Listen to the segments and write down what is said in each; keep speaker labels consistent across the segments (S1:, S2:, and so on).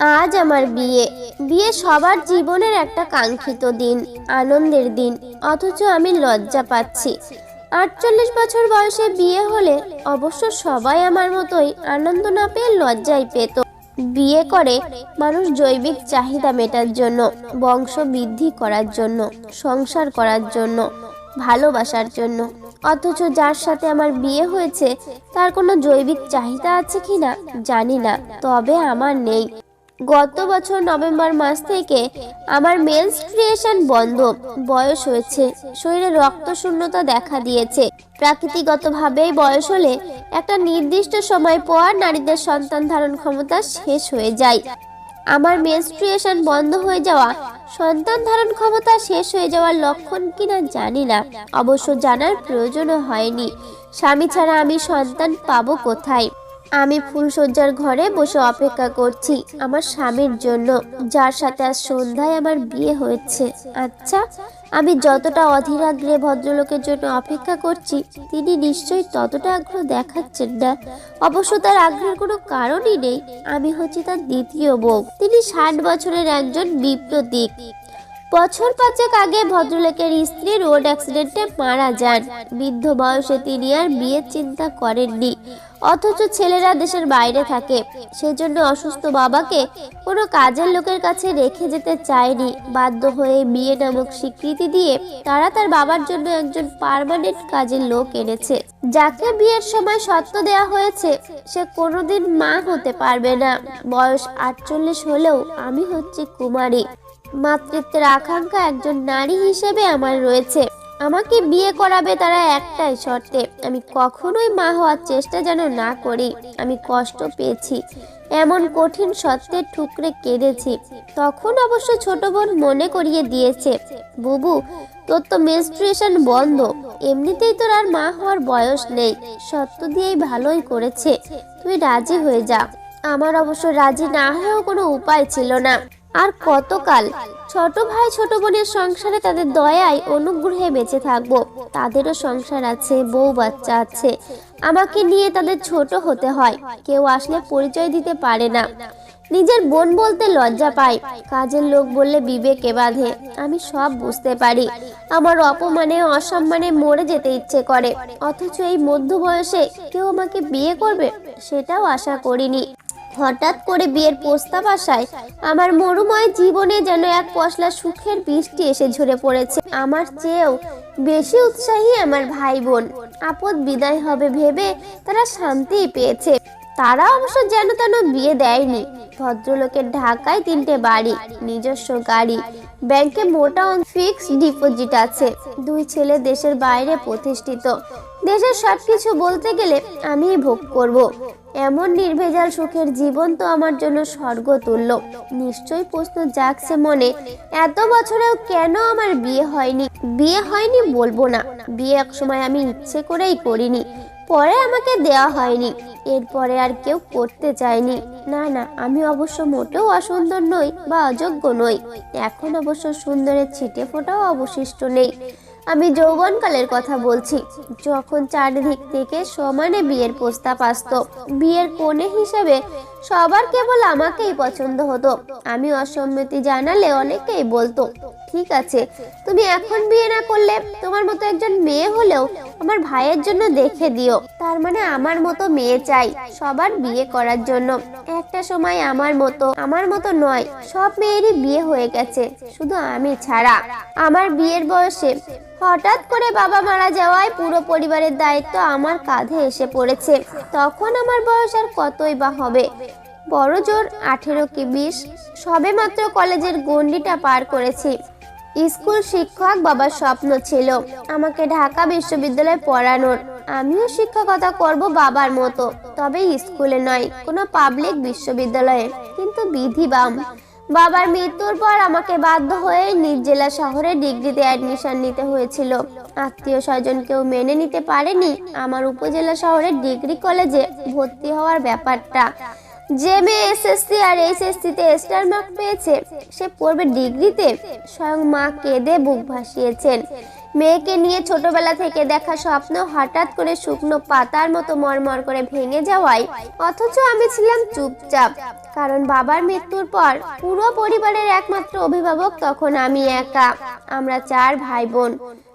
S1: আজ আমার বিয়ে। বিয়ে সবার জীবনের একটা কাঙ্ক্ষিত দিন, আনন্দের দিন, অথচ আমি লজ্জা পাচ্ছি। আটচল্লিশ বছর বয়সে বিয়ে হলে অবশ্য সবাই আমার মতোই আনন্দ না পেয়ে লজ্জাই পেত। বিয়ে করে মানুষ জৈবিক চাহিদা মেটার জন্য, বংশ বৃদ্ধি করার জন্য, সংসার করার জন্য, ভালোবাসার জন্য। অথচ যার সাথে আমার বিয়ে হয়েছে, তার কোনো জৈবিক চাহিদা আছে কি না জানি না, তবে আমার নেই। গত বছর নভেম্বর মাস থেকে আমার মেনস্ট্রিয়েশন বন্ধ। বয়স হয়েছে। শরীরে রক্ত শূন্যতা দেখা দিয়েছে। প্রাকৃতিগতভাবেই বয়স হলে একটা নির্দিষ্ট সময় পর নারীদের সন্তান ধারণ ক্ষমতা শেষ হয়ে যায়। আমার মেনস্ট্রিয়েশন বন্ধ হয়ে যাওয়া, সন্তান ধারণ ক্ষমতা শেষ হয়ে যাওয়ার লক্ষণ কিনা জানি না। অবশ্য জানার প্রয়োজনও হয়নি। স্বামী ছাড়া আমি সন্তান পাবো কোথায়? আমি ফুলসজ্জার ঘরে বসে অপেক্ষা করছি আমার স্বামীর জন্য, যার সাথে আজ সন্ধ্যায় আমার বিয়ে হয়েছে। আচ্ছা আমি যতটা অধীরাগ্রে ভদ্রলোকের জন্য অপেক্ষা করছি, তিনি নিশ্চয়ই ততটা আগ্রহ দেখাচ্ছেন না। অবশ্য তার আগ্রহের কোনো কারণই নেই। আমি হচ্ছি তার দ্বিতীয় বউ। তিনি ষাট বছরের একজন বিপ্রতীক বছর পাঁচেক আগে ভদ্রলোকের স্ত্রী রোড অ্যাক্সিডেন্টে মারা যান। বৃদ্ধ বয়সে তিনি আর বিয়ের চিন্তা করেননি। অথচ ছেলেরা দেশের বাইরে থাকে। সেজন্য অসুস্থ বাবাকে কোনো কাজের লোকের কাছে রেখে যেতে চায়নি। বাধ্য হয়ে বিয়ে নামক স্বীকৃতি দিয়ে তারা তার বাবার জন্য একজন পার্মানেন্ট কাজের লোক এনেছে। যাকে বিয়ের সময় সত্য দেয়া হয়েছে, সে কোনোদিন মা হতে পারবে না। বয়স আটচল্লিশ হলেও আমি হচ্ছি কুমারী। মাতৃত্বের আকাঙ্ক্ষা একজন নারী হিসেবে আমার রয়েছে। আমাকে বিয়ে করাবে তারা একটাই শর্তে, আমি কখনোই মা হওয়ার চেষ্টা যেন না করি। আমি কষ্ট পেয়েছি, এমন কঠিন সত্যের ঠুকরে কেঁদেছি। তখন অবশ্য ছোট বোন মনে করিয়ে দিয়েছে, বুবু, তোর তো মেনস্ট্রুয়েশন বন্ধ, এমনিতেই তোর আর মা হওয়ার বয়স নেই। সত্য দিয়েই ভালোই করেছে। তুই রাজি হয়ে যা। আমার অবশ্য রাজি না হয়েও কোনো উপায় ছিল না। আর কতকাল? ছোট ভাই ছোট বোনের সংসারে তাদের দয়ায় অনুগ্রহে বেঁচে থাকব। তাদেরও সংসার আছে, বউ বাচ্চা আছে। আমাকে নিয়ে তাদের ছোট হতে হয়। কেউ আসলে পরিচয় দিতে পারে না। নিজের বোন বলতে লজ্জা পাই কাজের লোক বললে বিবেকে বাঁধে। আমি সব বুঝতে পারি। আমার অপমানে, অসম্মানে মরে যেতে ইচ্ছে করে। অথচ এই মধ্য বয়সে কেউ আমাকে বিয়ে করবে? সেটাও আশা করিনি। হঠাৎ করে বিয়ের প্রস্তাব আসায় আমার মরুময় জীবনে যেন এক পশলা সুখের বৃষ্টি এসে ঝরে পড়েছে। আমার চেয়েও বেশি উৎসাহী আমার ভাই বোন আপদ বিদায় হবে ভেবে তারা শান্তিই পেয়েছে। তারা অবশ্য যেন তেন বিয়ে দেয়নি। ভদ্রলোকের ঢাকায় তিনটে বাড়ি, নিজস্ব গাড়ি, ব্যাংকে মোটা ফিক্সড ডিপোজিট আছে। দুই ছেলে দেশের বাইরে প্রতিষ্ঠিত। দেশের সব কিছু বলতে গেলে আমিই ভোগ করব। এমন নির্ভেজাল সুখের জীবন তো আমার জন্য স্বর্গ তুল্য নিশ্চয়ই প্রশ্ন জাগছে মনে, এত বছরেও কেন আমার বিয়ে হয়নি? বিয়ে হয়নি বলব না। বিয়ে এক সময় আমি ইচ্ছে করেই করিনি। পরে আমাকে দেওয়া হয়নি। এরপরে আর কেউ করতে চায়নি। না না, আমি অবশ্য মোটেও অসুন্দর নই বা অযোগ্য নই। এখন অবশ্য সুন্দরের ছিটে ফোটাও অবশিষ্ট নেই। আমি যৌবনকালের কথা বলছি। যখন চারিদিক থেকে সমানে বিয়ের প্রস্তাব আসত, বিয়ের কোণে হিসেবে সবার কেবল আমাকেই পছন্দ হতো। আমি অসম্মতি জানালে অনেকেই বলতো ঠিক আছে। তুমি এখন বিয়ে না করলে তোমার মতো একজন মেয়ে হলেও আমার ভাইয়ের জন্য দেখে দিও। তার মানে আমার মতো মেয়ে চাই সবার বিয়ে করার জন্য। একটা সময় আমার মতো আমার মতো নয়, সব মেয়েরই বিয়ে হয়ে গেছে, শুধু আমি ছাড়া। আমার বিয়ের বয়সে হঠাৎ করে বাবা মারা যাওয়ায় পুরো পরিবারের দায়িত্ব আমার কাঁধে এসে পড়েছে। তখন আমার বয়স আর কতই বা হবে? বড় জোর আঠেরো কি বিশ? সবে মাত্র কলেজের গণ্ডিটা পার করেছি। স্কুল শিক্ষক বাবার স্বপ্ন ছিল আমাকে ঢাকা বিশ্ববিদ্যালয়ে পড়ানোর। আমিও শিক্ষকতা করব বাবার মতো, তবে স্কুলে নয়, কোনো পাবলিক বিশ্ববিদ্যালয়ে। কিন্তু বিধি বাম। বাবার মৃত্যুর পর আমাকে বাধ্য হয়ে নিজ জেলা শহরে ডিগ্রিতে অ্যাডমিশন নিতে হয়েছিল। আত্মীয় স্বজন কেউ মেনে নিতে পারেনি আমার উপজেলা শহরের ডিগ্রি কলেজে ভর্তি হওয়ার ব্যাপারটা। যে মেয়ে এসএসসি আর এইচএসসিতে স্টার মার্ক পেয়েছে, সে পড়বে ডিগ্রিতে। স্বয়ং মা কেঁদে বুক ভাসিয়েছেন। মেয়েকে নিয়ে ছোটবেলা থেকে দেখা স্বপ্ন হঠাৎ করে শুকনো পাতার মতো মরমর করে ভেঙে যাওয়ায়, অথচ আমি ছিলাম চুপচাপ। কারণ বাবার মৃত্যুর পর পুরো পরিবারের একমাত্র অভিভাবক তখন আমি একা। আমরা চার ভাই বোন।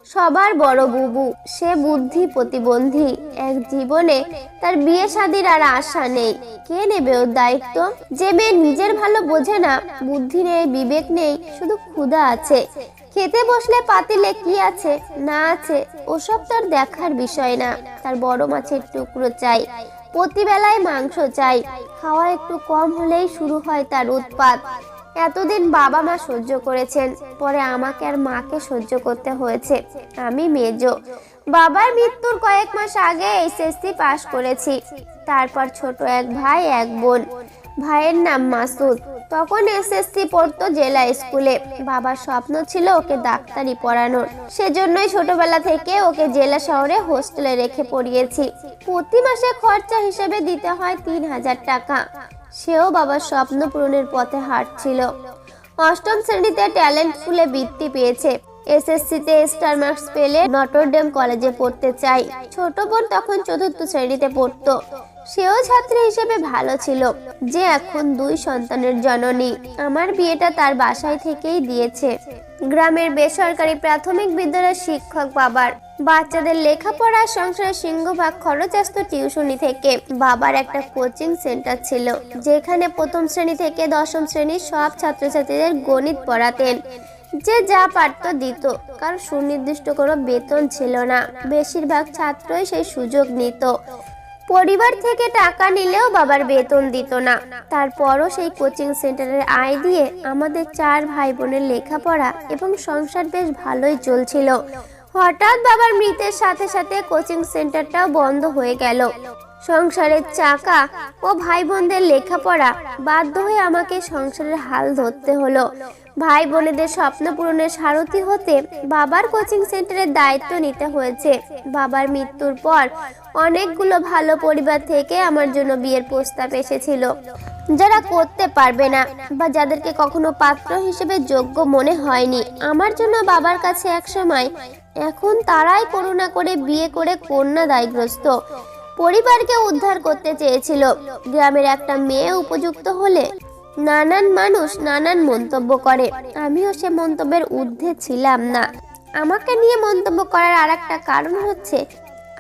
S1: সবার বড় বুবু, সে বুদ্ধি প্রতিবন্ধী। এক জীবনে তার বিয়ে শাদির আর আশা নেই। কে নেবে ওর দায়িত্ব? যে মেয়ে নিজের ভালো বোঝে না, বুদ্ধি নেই, বিবেক নেই, শুধু ক্ষুধা আছে। খেতে বসলে পাতিলে কি আছে? না আছে। ওসব তার দেখার বিষয় না। তার বড় মাছের টুকরো চাই। প্রতিবেলায় মাংস চাই। খাওয়া একটু কম হলেই শুরু হয় তার উৎপাত। এতদিন বাবা মা সহ্য করেছেন, পরে আমাকে আর মাকে সহ্য করতে হয়েছে। আমি মেজ। বাবার মৃত্যুর কয়েক মাস আগে এসএসসি পাশ করেছি। তারপর ছোট এক ভাই, এক বোন। ভাইয়ের নাম মাসুদ। তখন এসএসসি পড়তো জেলা স্কুলে। বাবার স্বপ্ন ছিল ওকে ডাক্তারি পড়ানোর। সেজন্যই ছোটবেলা থেকে ওকে জেলা শহরে হোস্টেলে রেখে পড়িয়েছি। প্রতি মাসে খরচা হিসেবে দিতে হয় তিন হাজার টাকা। সেও বাবার স্বপ্ন পূরণের পথে হাঁটছিল। অষ্টম শ্রেণীতে ট্যালেন্ট স্কুলে বৃত্তি পেয়েছে। এসএসসিতে স্টার মার্কস পেলে নটরডেম কলেজে পড়তে চাই ছোট বোন তখন চতুর্থ শ্রেণীতে পড়তো। সেও ছাত্রী হিসেবে ভালো ছিল। যে এখন দুই সন্তানের জননী। আমার বিয়েটা তার বাসায় থেকেই দিয়েছে। গ্রামের বেসরকারি প্রাথমিক বিদ্যালয়ের শিক্ষক বাবার। বাচ্চাদের লেখাপড়া, সংসারের সিংহভাগ খরচ আসতো টিউশনি থেকে। বাবার একটা কোচিং সেন্টার ছিল, যেখানে প্রথম শ্রেণি থেকে দশম শ্রেণির সব ছাত্রছাত্রীদের গণিত পড়াতেন। যে যা পারত দিত কারণ সুনির্দিষ্ট কোনো বেতন ছিল না। বেশিরভাগ ছাত্রই সেই সুযোগ নিত। পরিবার থেকে টাকা নিলেও বাবার বেতন দিত না। তারপরও সেই কোচিং সেন্টারের আয় দিয়ে আমাদের চার ভাই বোনের লেখাপড়া এবং সংসার বেশ ভালোই চলছিল। হঠাৎ বাবার মৃতের সাথে সাথে কোচিং সেন্টারটাও বন্ধ হয়ে গেল। সংসারের চাকা ও ভাই বোনদের লেখাপড়া বাধ্য হয়ে আমাকে সংসারের হাল ধরতে হলো। ভাই বোনেদের স্বপ্ন পূরণের সারথি হতে বাবার কোচিং সেন্টারের দায়িত্ব নিতে হয়েছে। বাবার মৃত্যুর পর অনেকগুলো ভালো পরিবার থেকে আমার জন্য বিয়ের প্রস্তাব এসেছিল। যারা করতে পারবে না বা যাদেরকে কখনো পাত্র হিসেবে যোগ্য মনে হয়নি, আমার জন্য বাবার কাছে এক সময় এখন তারাই করুণা করে বিয়ে করে কন্যা দায়গ্রস্ত পরিবারকে উদ্ধার করতে চেয়েছিল। গ্রামের একটা মেয়ে উপযুক্ত হলে নানান মানুষ নানান মন্তব্য করে। আমিও সে মন্তব্যের ঊর্ধ্বে ছিলাম না। আমাকে নিয়ে মন্তব্য করার আর একটা কারণ হচ্ছে,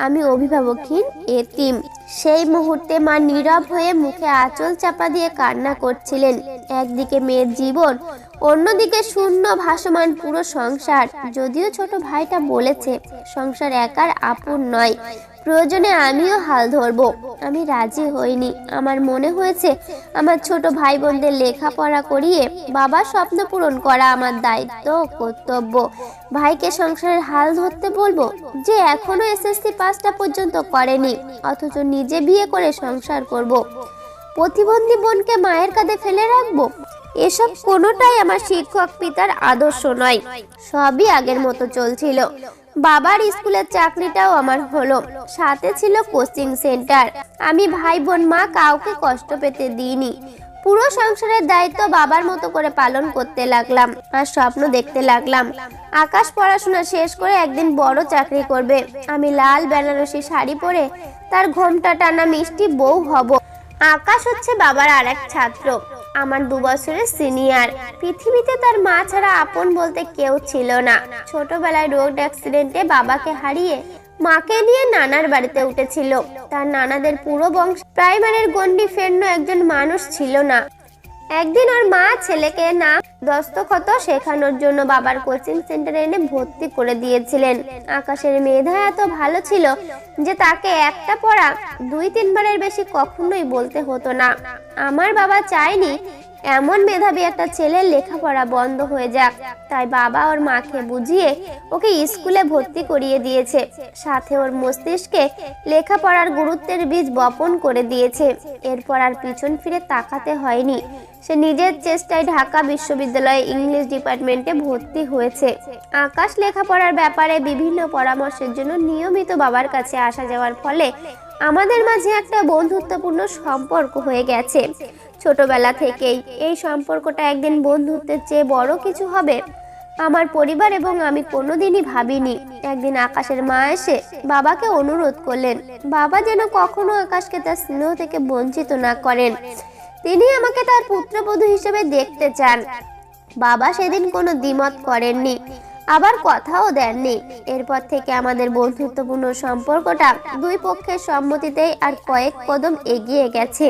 S1: আমি অভিভাবকহীন এতিম। সেই মুহূর্তে মা নীরব হয়ে মুখে আঁচল চাপা দিয়ে কান্না করছিলেন। একদিকে মেয়ের জীবন অন্যদিকে শূন্য ভাসমান পুরো সংসার। যদিও ছোট ভাইটা বলেছে, সংসার একার আপন নয়। প্রয়োজনে আমিও হাল ধরবো। আমি রাজি হইনি। আমার মনে হয়েছে, আমার ছোট ভাই বোনদের লেখাপড়া করিয়ে বাবার স্বপ্ন পূরণ করা আমার দায়িত্ব কর্তব্য। ভাইকে সংসারের হাল ধরতে বলব যে, এখনও এসএসসি পাঁচটা পর্যন্ত করেনি, অথচ নিজে বিয়ে করে সংসার করব। প্রতিবন্ধী বোনকে মায়ের কাঁধে ফেলে রাখব? এসব কোনোটাই আমার শিক্ষক পিতার আদর্শ নয়। সবই আগের মতো চলছিল। বাবার স্কুলের চাকরিটাও আমার হলো। সাথে ছিল কোচিং সেন্টার। আমি ভাই বোন মা কাউকে কষ্ট পেতে দিইনি। পুরো সংসারের দায়িত্ব বাবার মতো করে পালন করতে লাগলাম আর স্বপ্ন দেখতে লাগলাম। আকাশ পড়াশোনা শেষ করে একদিন বড় চাকরি করবে। আমি লাল বেনারসি শাড়ি পরে তার ঘোমটা টানা মিষ্টি বউ হব। আকাশ হচ্ছে বাবার আর এক ছাত্র। আমার দু বছরের সিনিয়র। পৃথিবীতে তার মা ছাড়া আপন বলতে কেউ ছিল না। ছোটবেলায় রোড অ্যাক্সিডেন্টে বাবাকে হারিয়ে মাকে নিয়ে নানার বাড়িতে উঠেছিল। তার নানাদের পুরো বংশ, প্রাইমারের গন্ডি ফেরনো একজন মানুষ ছিল না। একদিন ওর মা ছেলেকে না দস্তখত শেখানোর জন্য বাবার কোচিং সেন্টারে এনে ভর্তি করে দিয়েছিলেন। আকাশের মেধা এত ভালো ছিল যে তাকে একটা পড়া দুই তিনবারের বেশি কখনোই বলতে হতো না। আমার বাবা চায়নি এমন মেধাবী একটা ছেলের লেখাপড়া বন্ধ হয়ে যাক। তাই বাবা ওর মাকে বুঝিয়ে ওকে স্কুলে ভর্তি করিয়ে দিয়েছে। সাথে ওর মস্তিষ্কে লেখাপড়ার গুরুত্বের বীজ বপন করে দিয়েছে। এরপর আর পিছন ফিরে তাকাতে হয়নি। সে নিজের চেষ্টায় ঢাকা বিশ্ববিদ্যালয়ে ইংলিশ ডিপার্টমেন্টে ভর্তি হয়েছে। আকাশ লেখাপড়ার ব্যাপারে বিভিন্ন পরামর্শের জন্য নিয়মিত বাবার কাছে আসা যাওয়ার ফলে আমাদের মাঝে একটা বন্ধুত্বপূর্ণ সম্পর্ক হয়ে গেছে। ছোটবেলা থেকেই এই সম্পর্কটা একদিন বন্ধুত্বের চেয়ে বড় কিছু হবে। আমার পরিবার এবং আমি কোনোদিনই ভাবিনি। একদিন আকাশের মা এসে বাবাকে অনুরোধ করলেন, বাবা যেন কখনো আকাশকে তার স্নেহ থেকে বঞ্চিত না করেন। তিনি আমাকে তার পুত্রবধূ হিসেবে দেখতে চান। বাবা সেদিন কোনো দ্বিমত করেননি, আবার কথাও দেননি। এরপর থেকে আমাদের বন্ধুত্বপূর্ণ সম্পর্কটা দুই পক্ষের সম্মতিতেই আর কয়েক কদম এগিয়ে গেছে।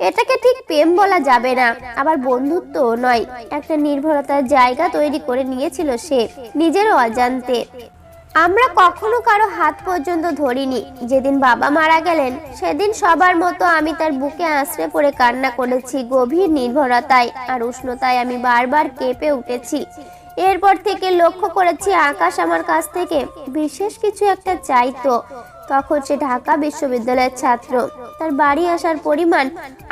S1: এটাকে ঠিক প্রেম বলা যাবে না, আবার বন্ধুত্বও নয়। একটা নির্ভরতার জায়গা তৈরি করে নিয়েছিল সে, নিজের অজান্তে। আমরা কখনো কারও হাত পর্যন্ত ধরিনি। যেদিন বাবা মারা গেলেন, সেদিন সবার মতো আমি তার বুকে আশ্রে পড়ে কান্না করেছি, গভীর নির্ভরতায় আর উষ্ণতায় আমি বারবার কেঁপে উঠেছি। এরপর থেকে লক্ষ্য করেছি, আকাশ আমার কাছ থেকে বিশেষ কিছু একটা চাইতো। তখন সে ঢাকা বিশ্ববিদ্যালয়ের ছাত্র। তার বাড়ি আসার পরিমাণ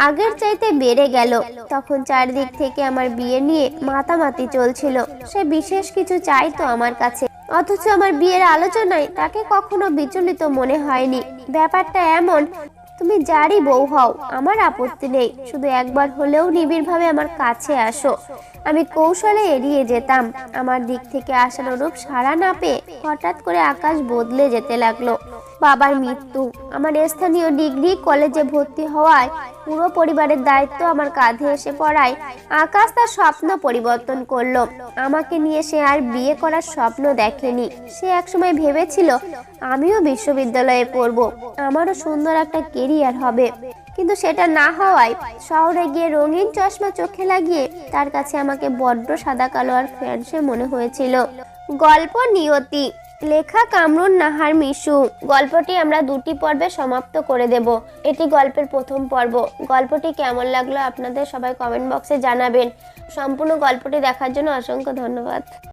S1: আগের চাইতে বেড়ে গেল। তখন চারদিক থেকে আমার বিয়ে নিয়ে মাতামাতি চলছিল। সে বিশেষ কিছু চাইতো আমার কাছে। অথচ আমার বিয়ের আলোচনায় তাকে কখনো বিচলিত মনে হয়নি। ব্যাপারটা এমন, তুমি যারই বউ হও, আমার আপত্তি নেই, শুধু একবার হলেও নিবিড়ভাবে আমার কাছে আসো। আমি কৌশলে এড়িয়ে যেতাম, আমার দিক থেকে আসার আশানুরূপ সাড়া না পেয়ে হঠাৎ করে আকাশ বদলে যেতে লাগল। বাবার মৃত্যু। আমার স্থানীয় ডিগ্রি কলেজে ভর্তি হওয়ায় পুরো পরিবারের দায়িত্ব আমার কাঁধে এসে পড়ায় আকাশ তার স্বপ্ন পরিবর্তন করল। আমাকে নিয়ে সে আর বিয়ে করার স্বপ্ন দেখেনি। সে একসময় ভেবেছিল, আমিও বিশ্ববিদ্যালয়ে পড়ব। আমারও সুন্দর একটা কেরিয়ার হবে। কিন্তু সেটা না হওয়ায় শহরে গিয়ে রঙিন চশমা চোখে লাগিয়ে তার কাছে আমাকে বড্ড সাদা কালো আর ফ্যান্সে মনে হয়েছিল। গল্প নিয়তি। লেখা কামরুন নাহার মিশু। গল্পটি আমরা দুটি পর্বে সমাপ্ত করে দেব। এটি গল্পের প্রথম পর্ব। গল্পটি কেমন লাগল আপনাদের সবাই কমেন্ট বক্সে জানাবেন। সম্পূর্ণ গল্পটি দেখার জন্য অসংখ্য ধন্যবাদ।